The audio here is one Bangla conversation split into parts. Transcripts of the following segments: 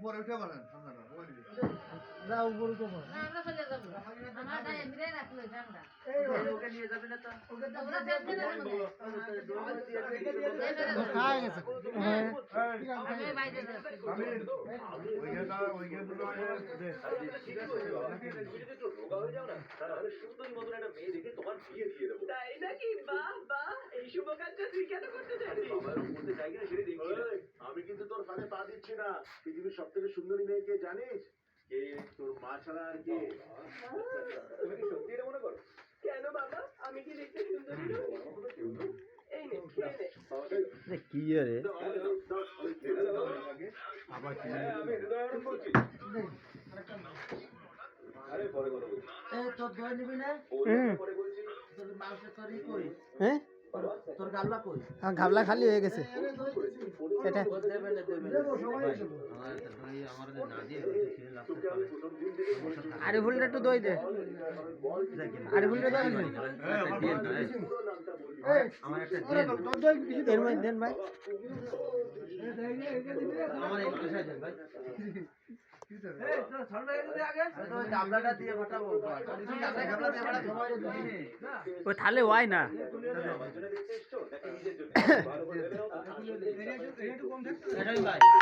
উপরে উঠে বলেন দিকে। যাও উপরে তো বল। আমরা চলে যাব আমার গায়ে মিলে রাখল ঠান্ডা এই ওই, ওকে নিয়ে যাবে না তো ওকে তো ওরা ফেলতে না তো খায় গেছে। হ্যাঁ, ঠিক আছে। আমি বাইরে যাচ্ছি ওইখানটা ওইখানগুলো আগে দে। তাই নাকি বাহ বাহ এই শুভ কাজটা তুই কেন করতে চাইছিস আমি কিন্তু তোর ফাঁদে পা দিচ্ছি না পৃথিবীর সব থেকে সুন্দরী মেয়েকে জানিস? কে তোর মা ছাড়া আর কে? তুমি কি সত্যি এটা মনে করো? কেন বাবা? আমি কি দেখতে সুন্দরী? এই নে খেয়ে নে। কি রে আবার কি আমি বলছি। আরে পরে কথা বলছি তোর নিবি না? পরে বলছি। তোর মাংসের তরকারি কই? হ্যাঁ? তোর গাল্লা কই? ঘাবলা খালি হয়ে গেছে আরে এটা দিন আরে ফুলটা একটু দই দে আরে ফুলটা দই দে হ্যাঁ, আমার বল। পুরো নামটা বলবি এই, ওরে তোর- তোর দই বেশি দে। দেন ভাই এই দই নিয়ে তাহলে হয়ে। না। ওই থালে ওয়াই না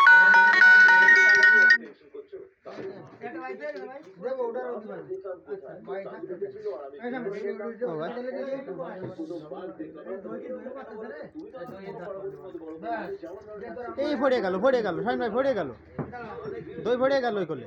আমার এই ফড়ে গেল ফড়ে গেল সাইন ভাই ফড়ে গেল। দই ফড়ে গেল ওই করলে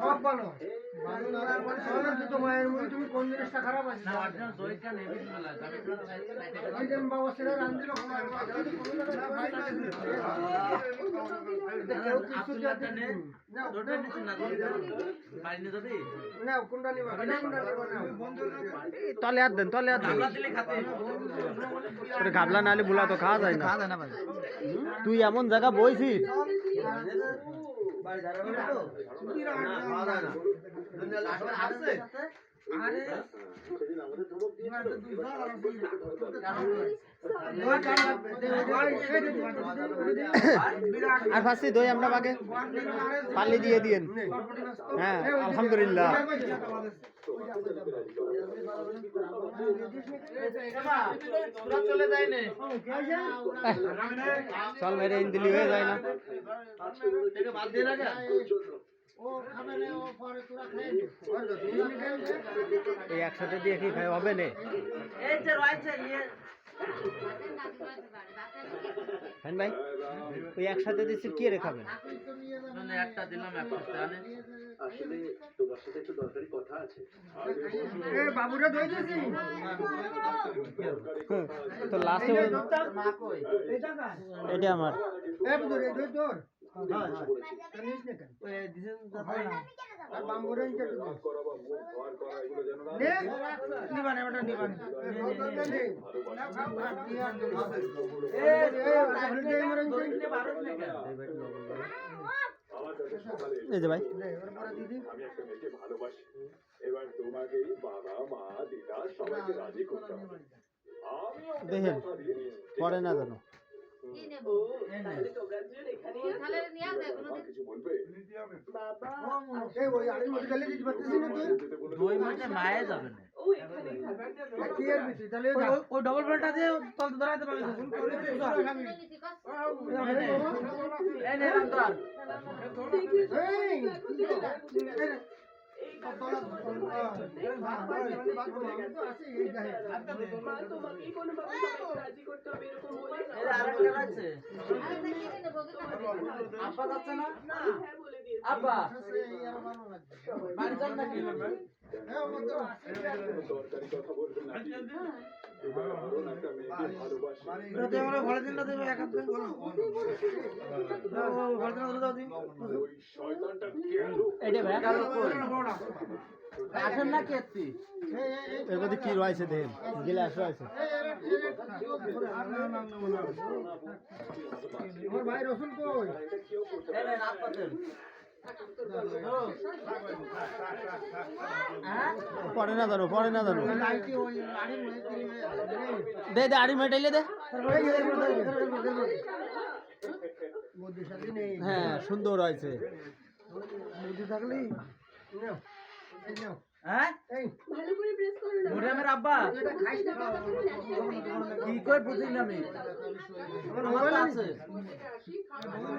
সব ভালো। তুমি কোন জিনিসটা খারাপ আছে? বাবা সেটা। তলে হাত দেন তলে হাত দেন। গাবলা নালে বুলা তো খাওয়া যায় না। তুই এমন জায়গা বইছিস। সেদিন আমাদের ধমক দিয়ে আর ফার্স্টে দই আমরা বাকে পাল্লি দিয়ে দিয়েন। হ্যাঁ আলহামদুলিল্লাহ। চলে যায় না। চল মেরে ইন্দিলি হয়ে যায় না এই একসাথে দিয়ে কি খাই হবে না? হ্যাঁ ভাই ওই একসাথে দিচ্ছি কে রে খাবেন আসলে তোমার সাথে একটু দরকারি কথা আছে। এ বাবুরা দই দিয়েছি। তো লাস্টে এটা এটা আমার। এ বুঝুর এই দই তোর। এই যে ভাই। আমি একটা মেয়েকে ভালোবাসি। এবার তোমাকেই বাবা মা দিদা সবাইকে রাজি করতে হবে। আমিও দেখেন। পরে না জানো। কি নেব তাহলে তোকাজ্জুর এখানে তাহলে নিয়ে আসবে মা কোনোদিন কিছু বলবে বাবা এই ওই আড়ি মধ্যে গেলে দিতে পারতেছিস না তুই যেতে বলে দই মাঝে মায়ে যাবে না ও এখানে থাকবে কি এর ভিতরে তাহলে ওই ডবল বেলটা দিয়ে তল ধরাইতে পারবি নিচে কষ্ট এই নে রান্দার এই আব্বা যাচ্ছে না আব্বা বাড়ি যান নাকি কথা বলবে দিন দিন দিন দিন আসেন না কি রয়েছে দেখেন গিলাস রয়েছে। ভাই রসুন কই? পরে না জানো পরে না জানো দে দে আড়ি মেটাইলে দে। হ্যাঁ সুন্দর বুদ্ধি হ্যাঁ? করে করো আব্বা। কি কই বুঝি না আমি?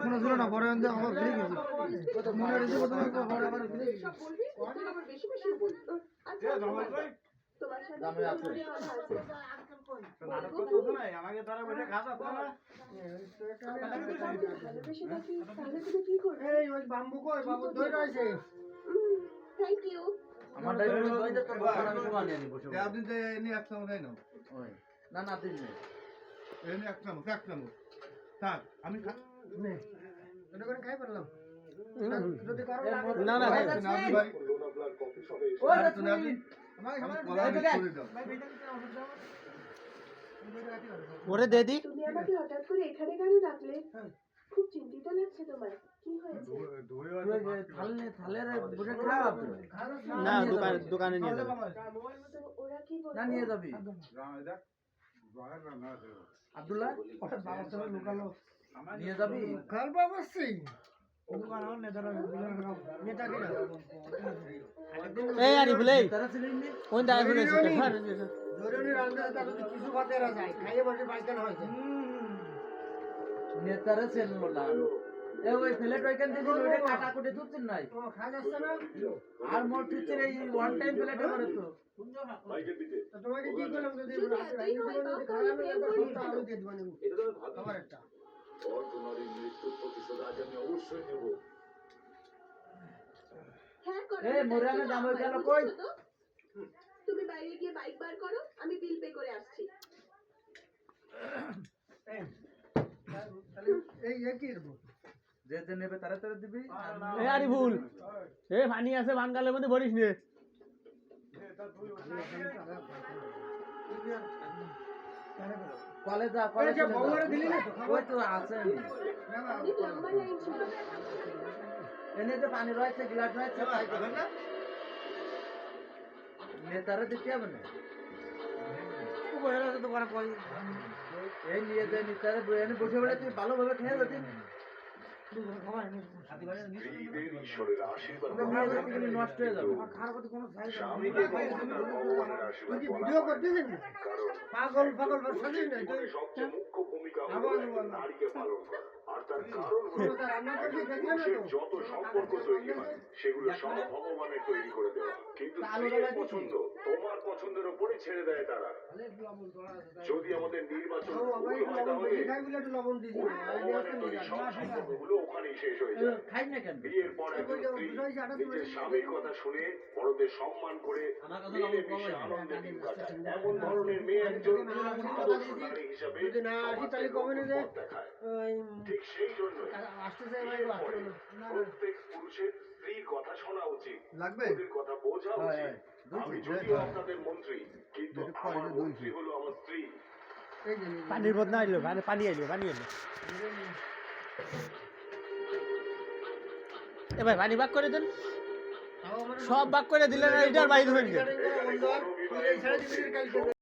কোনো ছিল না। পরে আমার ফ্রি গেছে মনে রেখে প্রথমে পরে আবার ফ্রি সব বলবি? তুই আবার বেশি বেশি বলবি আচ্ছা দামে আছে। আমাকে তারা বসে করবে? এই ওই বাম্বু কই? বাবু দই রয়েছে। থ্যাংক ইউ আমার ড্রাইভার দে আমি। আপনি যে এনে এক চামচ দেয় না ওই না না দিন নে এনে এক থাক আমি খা নে। এটা করে খাই পারলাম। ভাই, ওই তো আমাকে করে দাও। ভাই বেটা ওরে দে দি। তুমি আমাকে হঠাৎ করে এখানে কেন ডাকলে? খুব চিন্তিত লাগছে তোমার। কি হয়েছে। না দোকানে দোকানে নিয়ে যাবে। ওরা কি না নিয়ে যাবি। আব্দুল্লাহ নিয়ে যাবি। কিনা এই দায় কিছু খাতে যায় খাইয়ে বসে পাইকান হয়েছে। নেতারা না। এ ওই প্লেট ওইখান থেকে ওইটা কাটা কুটে তুলছেন নাই? আর এই ওয়ান টাইম প্লেটে করে তো। তোমাকে কি করলাম যদি আমি হ্যাঁ গেল কই? তো? তুমি বাইরে গিয়ে বাইক বার করো আমি বিল পে করে আসছি তাহলে এই এ কি যে যে নেবে তারা তারা দিবি এ পানি আছে বাঙ্গালের মধ্যে ভরিস নে। কলেজ যা এই কলেজ যে। বউরে দিলি না? ওই তো আছে। এনে পানি রয়েছে গ্লাস রয়েছে নেতারা দিতে হবে না। তো করে এই নিয়ে যায় নেতারা এনে বসে বলে তুই ভালোভাবে খেয়ে কিন্তু নষ্ট হয়ে যাবে। তার ভিডিও করতেছিস পাগল পাগল সাজিস না তুই সবচেয়ে মুখ্য ভূমিকা। নারীকে পালন করা। তো যত সম্পর্ক তৈরি হয় সেগুলো সব ভগবানের তৈরি করে দেওয়া কিন্তু স্ত্রীর পছন্দ তোমার পছন্দের উপরে ছেড়ে দেয় তারা যদি আমাদের নির্বাচন ভুল হয় তাহলে সব সম্পর্কগুলো ওখানেই শেষ হয়ে যায় বিয়ের পর একজন স্ত্রী নিজের স্বামীর কথা শুনে বড়দের সম্মান করে মিলেমিশে আনন্দে দিন কাটায় এমন ধরনের মেয়ে একজন আদর্শ নারী হিসাবে ঠিক সেই আসতেছে ভাই বিয়ের আসতে পরে বলো। না, না। প্রত্যেক পুরুষের স্ত্রীর কথা শোনা উচিত লাগবে ওদের কথা বোঝা হ্যাঁ, উচিত হ্যাঁ। আমি যদিও আপনাদের মন্ত্রী কিন্তু আমার মন্ত্রী হলো আমার স্ত্রী এই যে নিন। পানির বদনা আইলো পানি পানি আইলো পানি আইলো এ ভাই পানি বাক করে দেন সব বাক করে দিলেন আর এটার বাইরে হয়ে